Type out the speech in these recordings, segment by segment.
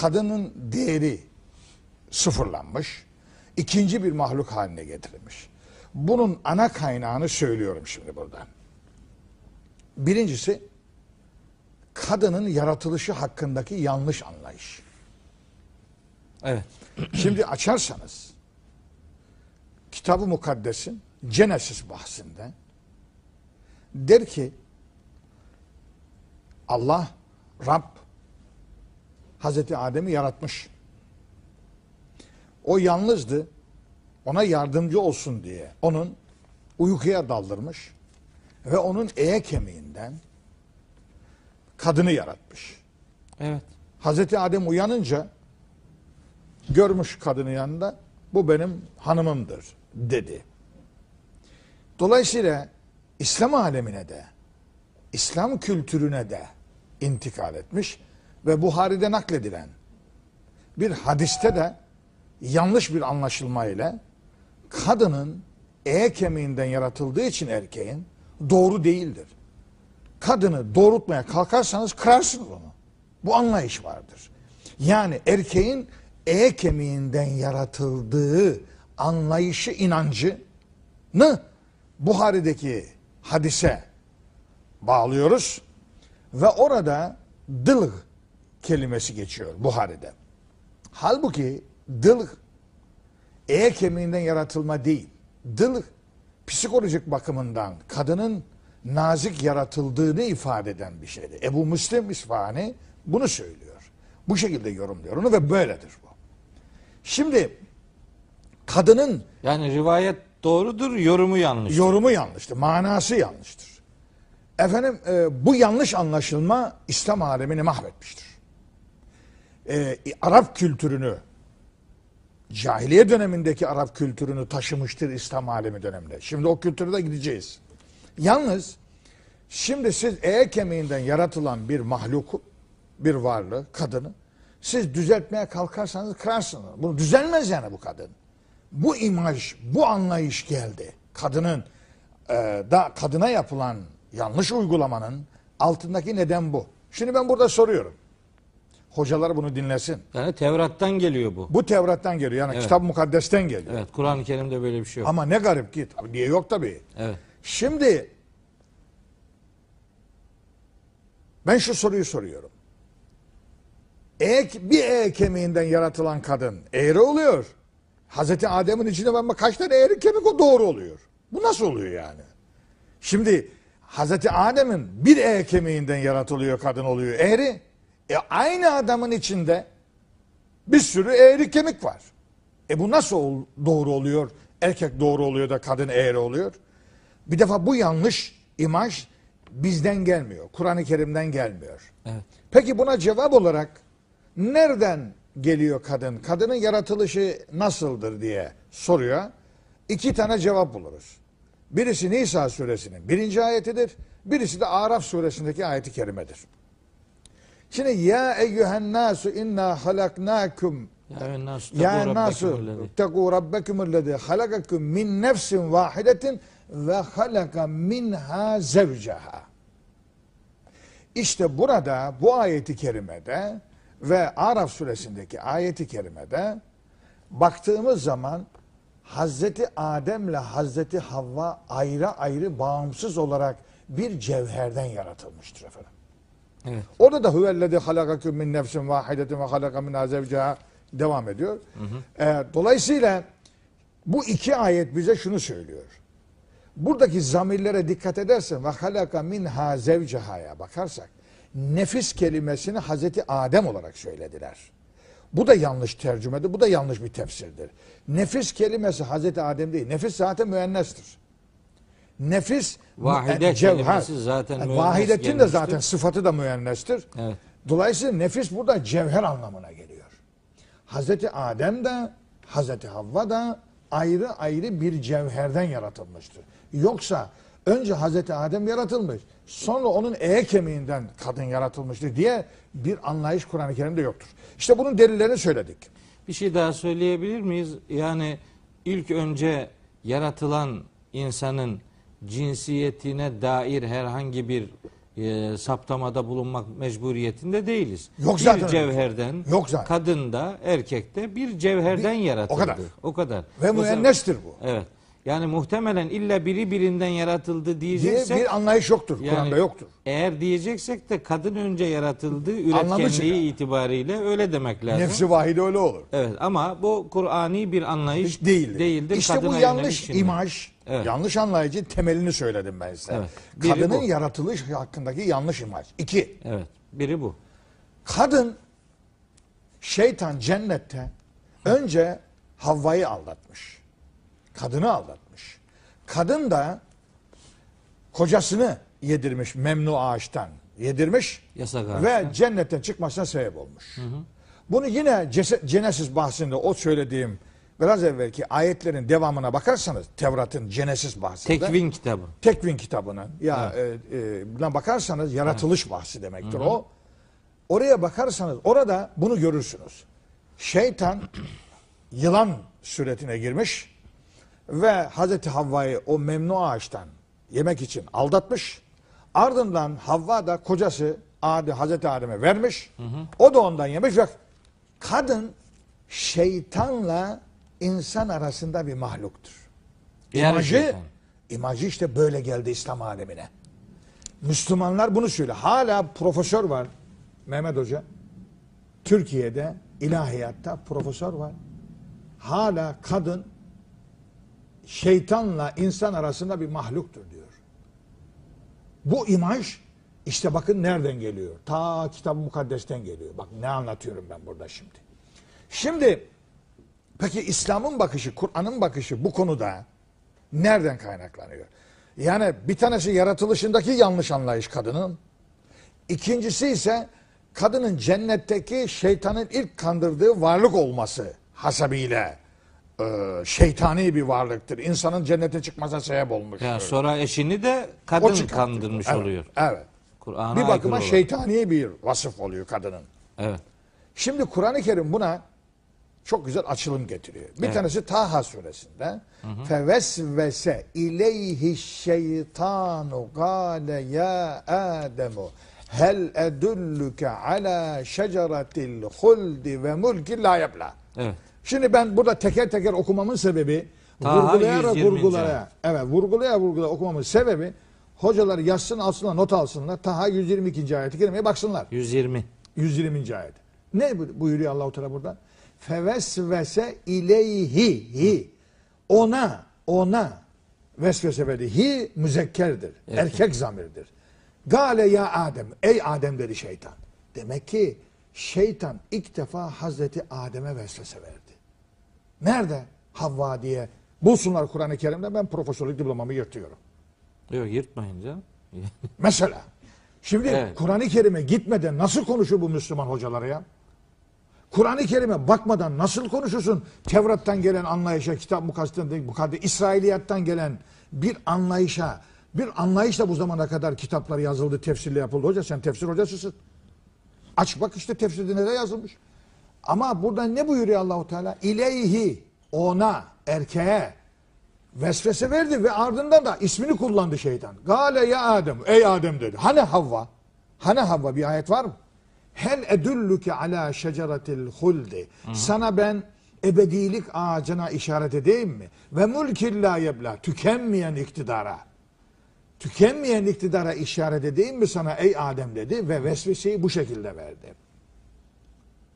kadının değeri sıfırlanmış, ikinci bir mahluk haline getirilmiş. Bunun ana kaynağını söylüyorum şimdi buradan. Birincisi, kadının yaratılışı hakkındaki yanlış anlayış. Evet. Şimdi açarsanız Kitab-ı Mukaddes'in Genesis bahsinde der ki Allah Rab Hazreti Adem'i yaratmış. O yalnızdı. Ona yardımcı olsun diye onun uykuya daldırmış ve onun eye kemiğinden kadını yaratmış. Evet. Hazreti Adem uyanınca görmüş kadının yanında bu benim hanımımdır dedi. Dolayısıyla İslam alemine de İslam kültürüne de intikal etmiş ve Buhari'de nakledilen bir hadiste de yanlış bir anlaşılma ile kadının e kemiğinden yaratıldığı için erkeğin doğru değildir. Kadını doğrultmaya kalkarsanız kırarsınız onu. Bu anlayış vardır. Yani erkeğin e kemiğinden yaratıldığı anlayışı, inancını Buhari'deki hadise bağlıyoruz ve orada dılg kelimesi geçiyor Buhari'de. Halbuki dılg e kemiğinden yaratılma değil. Dılg psikolojik bakımından kadının nazik yaratıldığını ifade eden bir şeydi. Ebu Müslim İsfahani bunu söylüyor. Bu şekilde yorumluyor onu ve böyledir bu. Şimdi kadının Yani rivayet doğrudur, yorumu yanlış. yorumu yanlıştır, manası yanlıştır. Efendim e, bu yanlış anlaşılma İslam alemini mahvetmiştir. E, Arap kültürünü, cahiliye dönemindeki Arap kültürünü taşımıştır İslam alemi döneminde. Şimdi o kültüre de gideceğiz. Yalnız şimdi siz e kemiğinden yaratılan bir mahluku, bir varlığı, kadını siz düzeltmeye kalkarsanız kırarsınız. Bunu düzelmez yani bu kadın. Bu imaj, bu anlayış geldi. Kadının e, da kadına yapılan yanlış uygulamanın altındaki neden bu. Şimdi ben burada soruyorum. Hocalar bunu dinlesin. Yani Tevrat'tan geliyor bu. Bu Tevrat'tan geliyor. Yani Evet. kitap mukaddesten geliyor. Evet, Kur'an-ı Kerim'de böyle bir şey yok. Ama ne garip ki. Niye yok tabii. Evet. Şimdi ben şu soruyu soruyorum. E, bir e kemiğinden yaratılan kadın eğri oluyor. Hazreti Adem'in içinde var kaç tane eğri kemik o doğru oluyor. Bu nasıl oluyor yani? Şimdi Hazreti Adem'in bir e kemiğinden yaratılıyor kadın oluyor eğri. E aynı adamın içinde bir sürü eğri kemik var. E bu nasıl doğru oluyor? Erkek doğru oluyor da kadın eğri oluyor. Bir defa bu yanlış imaj bizden gelmiyor. Kur'an-ı Kerim'den gelmiyor. Evet. Peki buna cevap olarak nereden geliyor kadın? Kadının yaratılışı nasıldır diye soruyor. İki tane cevap buluruz. Birisi Nisa suresinin birinci ayetidir. Birisi de Araf suresindeki ayeti kerimedir. Şimdi ya eyyühen nasu inna halaknakum Ya nasu teku rabbekumullezî halakakum min nefsin vahidetin ve halaka minha zevceha. İşte burada bu ayeti kerimede ve Araf suresindeki ayeti kerimede baktığımız zaman Hazreti Adem ile Hazreti Havva ayrı ayrı bağımsız olarak bir cevherden yaratılmıştır efendim. Evet. Orada da huvellezi halakakum min nefsin vahidetin ve halaka minha zevceha devam ediyor. Ee, dolayısıyla bu iki ayet bize şunu söylüyor. Buradaki zamirlere dikkat edersen ve halaka minha zevceha'ya bakarsak nefis kelimesini Hazreti Adem olarak söylediler. Bu da yanlış tercümedir. Bu da yanlış bir tefsirdir. Nefis kelimesi Hazreti Adem değil. Nefis zaten müennestir. Nefis Vahide e, cevher. zaten müennes Vahidetin de zaten sıfatı da müennestir. Evet. Dolayısıyla nefis burada cevher anlamına geliyor. Hazreti Adem de Hazreti Havva da ayrı ayrı bir cevherden yaratılmıştır. Yoksa önce Hazreti Adem yaratılmış, sonra onun e kemiğinden kadın yaratılmıştır diye bir anlayış Kur'an-ı Kerim'de yoktur. İşte bunun delillerini söyledik. Bir şey daha söyleyebilir miyiz? Yani ilk önce yaratılan insanın cinsiyetine dair herhangi bir e, saptamada bulunmak mecburiyetinde değiliz. Yok bir zaten öyle. cevherden, Yok zaten. kadında, erkekte bir cevherden yaratıldı. kadar. O kadar. Ve O müennestir bu. Evet. Yani muhtemelen illa biri birinden yaratıldı diye diyeceksek bir anlayış yoktur. yani Kur'an'da yoktur. Eğer diyeceksek de kadın önce yaratıldı üretkenliği itibariyle öyle demek lazım. Nefsi vahide öyle olur. Evet ama bu Kur'ani bir anlayış Hiç değildir. değildir. İşte Kadına bu yanlış imaj, Evet. yanlış anlayıcı temelini söyledim ben size. Evet. Biri Kadının bu. yaratılış hakkındaki yanlış imaj. İki, Evet. Biri bu. kadın şeytan cennette önce Havva'yı aldatmış. Kadını aldatmış. Kadın da kocasını yedirmiş memnu ağaçtan yedirmiş Yasak ve ağaçtan. cennetten çıkmasına sebep olmuş. Bunu yine Genesis bahsinde o söylediğim biraz evvelki ayetlerin devamına bakarsanız Tevrat'ın Genesis bahsinde Tekvin kitabı. Tekvin kitabının ya e, e, buna bakarsanız yaratılış bahsi demektir o. Oraya bakarsanız orada bunu görürsünüz. Şeytan yılan suretine girmiş ve Hazreti Havva'yı o memnu ağaçtan yemek için aldatmış. Ardından Havva da kocası Adi, Hazreti Adem'e vermiş. O da ondan yemiş ve kadın şeytanla insan arasında bir mahluktur. Yani İmajı, şeytan. imajı işte böyle geldi İslam alemine. Müslümanlar bunu söylüyor. Hala profesör var Mehmet Hoca. Türkiye'de ilahiyatta profesör var. Hala kadın şeytanla insan arasında bir mahluktur diyor. Bu imaj işte bakın nereden geliyor. Ta kitab-ı mukaddesten geliyor. Bak ne anlatıyorum ben burada şimdi. Şimdi peki İslam'ın bakışı, Kur'an'ın bakışı bu konuda nereden kaynaklanıyor? Yani bir tanesi yaratılışındaki yanlış anlayış kadının. İkincisi ise kadının cennetteki şeytanın ilk kandırdığı varlık olması hasebiyle e, şeytani bir varlıktır. İnsanın cennete çıkmasına sebep olmuş. Yani sonra eşini de kadın kandırmış Evet, oluyor. Evet. Kur'an'a Bir bakıma olarak. şeytani bir vasıf oluyor kadının. Evet. Şimdi Kur'an-ı Kerim buna çok güzel açılım getiriyor. Bir Evet. tanesi Taha suresinde fevesvese ileyhi şeytanu gale ya Ademu hel edulluke ala şeceratil huldi ve mulki la yebla. Evet. Şimdi ben burada teker teker okumamın sebebi Taha vurgulayarak 120. vurgulaya evet vurgulaya vurgulaya okumamın sebebi hocalar yazsın alsınlar not alsınlar. Taha 122. ayeti kerimeye baksınlar. 120. 120. ayet. Ne bu- buyuruyor Allahu Teala burada? Fevesvese ileyhi hi. Ona ona vesvese verdi. Hi müzekkerdir. Erkek zamirdir. Gale ya Adem. Ey Adem dedi şeytan. Demek ki şeytan ilk defa Hazreti Adem'e vesvese verdi. Nerede? Havva diye. Bulsunlar Kur'an-ı Kerim'de ben profesörlük diplomamı yırtıyorum. Yok yırtmayın canım. Mesela. Şimdi Evet. Kur'an-ı Kerim'e gitmeden nasıl konuşur bu Müslüman hocalara ya? Kur'an-ı Kerim'e bakmadan nasıl konuşursun? Tevrat'tan gelen anlayışa, kitap mukaddesten mukaddes, İsrailiyattan gelen bir anlayışa, bir anlayışla bu zamana kadar kitaplar yazıldı, tefsirle yapıldı. Hoca sen tefsir hocasısın. Aç bak işte tefsirde ne yazılmış. Ama burada ne buyuruyor Allahu Teala? İleyhi ona, erkeğe vesvese verdi ve ardından da ismini kullandı şeytan. Gale ya Adem, ey Adem dedi. Hani Havva? Hani Havva bir ayet var mı? Hel edulluke ala şeceratil huldi. Sana ben ebedilik ağacına işaret edeyim mi? Ve mulkin la yebla. Tükenmeyen iktidara. Tükenmeyen iktidara işaret edeyim mi sana ey Adem dedi ve vesveseyi bu şekilde verdi.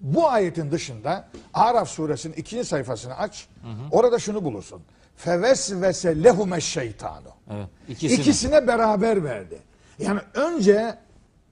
Bu ayetin dışında Araf suresinin ikinci sayfasını aç. Orada şunu bulursun. Fevesvese lehume şeytanu. Evet. İkisini. İkisine beraber verdi. Yani önce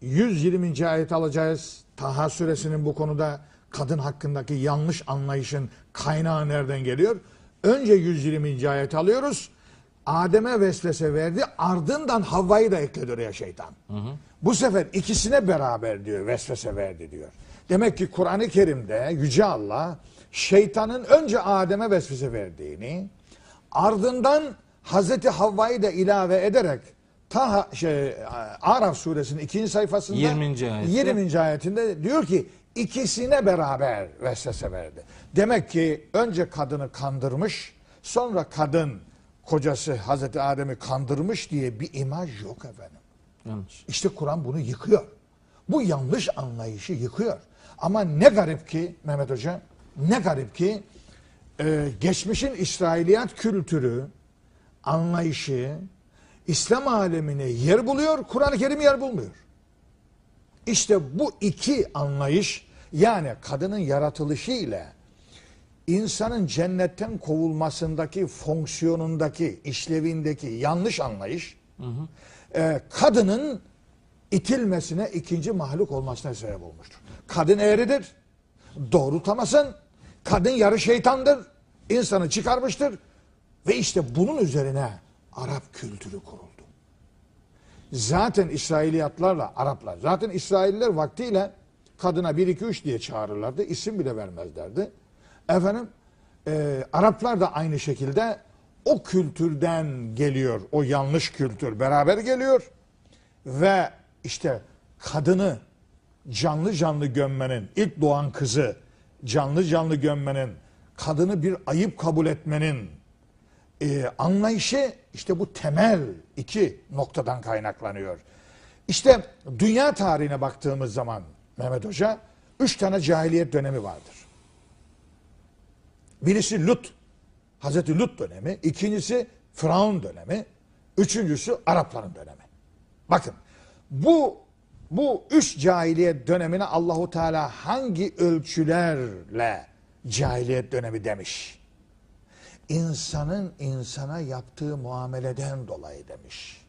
120. ayet alacağız. Taha suresinin bu konuda kadın hakkındaki yanlış anlayışın kaynağı nereden geliyor? Önce 120. ayet alıyoruz. Adem'e vesvese verdi. Ardından Havva'yı da ekledi oraya şeytan. Bu sefer ikisine beraber diyor vesvese verdi diyor. Demek ki Kur'an-ı Kerim'de Yüce Allah şeytanın önce Adem'e vesvese verdiğini ardından Hazreti Havva'yı da ilave ederek ta şey Araf suresinin ikinci sayfasında 20. ayette. 20. ayetinde diyor ki ikisine beraber vesvese verdi. Demek ki önce kadını kandırmış, sonra kadın kocası Hazreti Adem'i kandırmış diye bir imaj yok efendim. Yanlış. İşte Kur'an bunu yıkıyor. Bu yanlış anlayışı yıkıyor. Ama ne garip ki Mehmet Hoca, ne garip ki e, geçmişin İsrailiyat kültürü, anlayışı İslam alemine yer buluyor, Kur'an-ı Kerim yer bulmuyor. İşte bu iki anlayış yani kadının yaratılışı ile insanın cennetten kovulmasındaki fonksiyonundaki, işlevindeki yanlış anlayış e, kadının itilmesine, ikinci mahluk olmasına sebep olmuştur. Kadın eğridir, doğrultamasın, kadın yarı şeytandır, insanı çıkarmıştır ve işte bunun üzerine Arap kültürü kuruldu. Zaten İsrailiyatlarla Araplar, zaten İsrailliler vaktiyle kadına 1 2 3 diye çağırırlardı, isim bile vermezlerdi. Efendim e, Araplar da aynı şekilde o kültürden geliyor, o yanlış kültür beraber geliyor ve işte kadını canlı canlı gömmenin, ilk doğan kızı canlı canlı gömmenin, kadını bir ayıp kabul etmenin e, anlayışı işte bu temel iki noktadan kaynaklanıyor. İşte dünya tarihine baktığımız zaman Mehmet Hoca üç tane cahiliyet dönemi vardır. Birisi Lut, Hazreti Lut dönemi, ikincisi Firavun dönemi, üçüncüsü Arapların dönemi. Bakın bu bu üç cahiliyet dönemine Allahu Teala hangi ölçülerle cahiliyet dönemi demiş? İnsanın insana yaptığı muameleden dolayı demiş.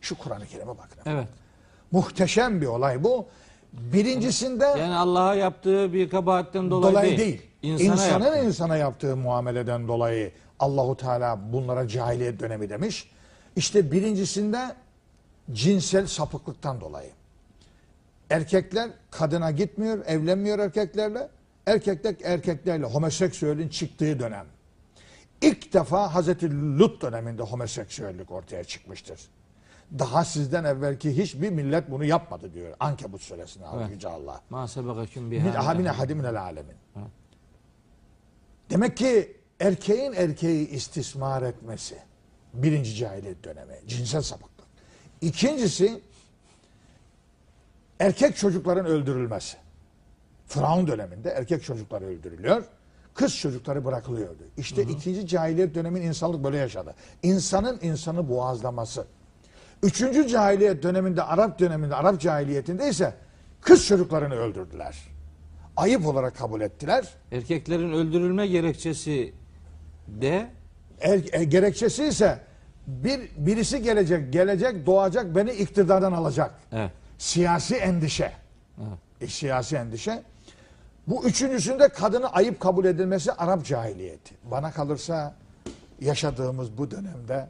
Şu Kur'an-ı Kerim'e bakın. Evet. Muhteşem bir olay bu. Birincisinde Yani Allah'a yaptığı bir kabahatten dolayı, dolayı değil. değil. İnsana İnsanın yaptığı. insana yaptığı muameleden dolayı Allahu Teala bunlara cahiliyet dönemi demiş. İşte birincisinde cinsel sapıklıktan dolayı. Erkekler kadına gitmiyor, evlenmiyor erkeklerle. Erkekler erkeklerle homoseksüelin çıktığı dönem. İlk defa Hazreti Lut döneminde homoseksüellik ortaya çıkmıştır. Daha sizden evvelki hiçbir millet bunu yapmadı diyor. Ankebut suresinde Evet. Yüce Allah. Ma sebekaküm Min biha. hadimine alemin. Demek ki erkeğin erkeği istismar etmesi birinci cahiliyet dönemi, cinsel sapıklık. İkincisi erkek çocukların öldürülmesi. Firavun döneminde erkek çocuklar öldürülüyor, kız çocukları bırakılıyordu. İşte ikinci cahiliyet dönemin insanlık böyle yaşadı. İnsanın insanı boğazlaması. Üçüncü cahiliyet döneminde, Arap döneminde, Arap cahiliyetinde ise kız çocuklarını öldürdüler. Ayıp olarak kabul ettiler. Erkeklerin öldürülme gerekçesi de Er, e, gerekçesi ise bir birisi gelecek, gelecek, doğacak, beni iktidardan alacak. evet. Siyasi endişe. Evet. E, siyasi endişe. Bu üçüncüsünde kadını ayıp kabul edilmesi Arap cahiliyeti. Bana kalırsa yaşadığımız bu dönemde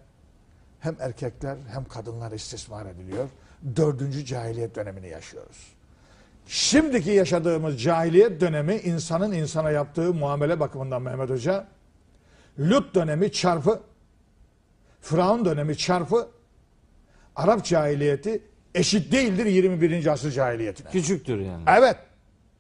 hem erkekler hem kadınlar istismar ediliyor. Dördüncü cahiliyet dönemini yaşıyoruz. Şimdiki yaşadığımız cahiliyet dönemi insanın insana yaptığı muamele bakımından Mehmet Hoca Lut dönemi çarpı Firavun dönemi çarpı Arap cahiliyeti eşit değildir 21. asır cahiliyetine. Küçüktür yani. Evet.